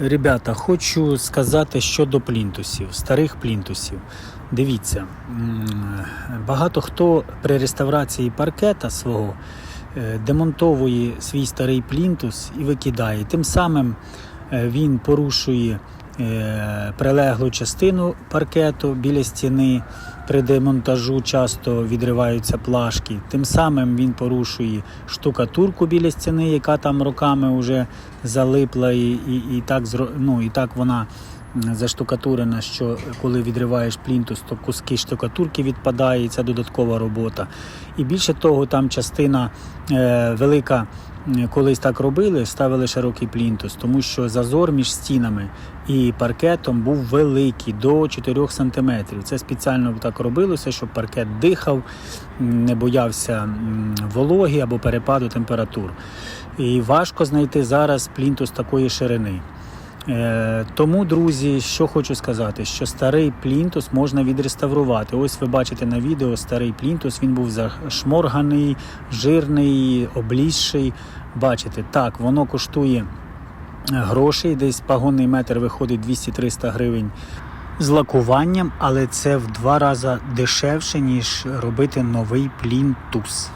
Ребята, хочу сказати щодо плінтусів, старих плінтусів. Дивіться, багато хто при реставрації паркета свого е, демонтовує свій старий плінтус і викидає. Тим самим е, він порушує прилеглу частину паркету біля стіни. При демонтажу часто відриваються плашки. Тим самим він порушує штукатурку біля стіни, яка там роками вже залипла, і, і, і, так, ну, і так вона заштукатурена, що коли відриваєш плінтус, то куски штукатурки відпадає, і це додаткова робота. І більше того, там частина е, велика. М, Колись так робили, ставили широкий плінтус, тому що зазор між стінами і паркетом був великий до 4 см. Це спеціально так робилося, щоб паркет дихав, не боявся вологи або перепаду температур. І важко знайти зараз плінтус такої ширини. Е, Тому, друзі, що хочу сказати, що старий плінтус можна відреставрувати. Ось ви бачите на відео старий плінтус, він був зашморганий, жирний, облізший. Бачите, так, воно коштує грошей, десь пагонний метр виходить 200-300 гривень з лакуванням, але це в два рази дешевше, ніж робити новий плінтус.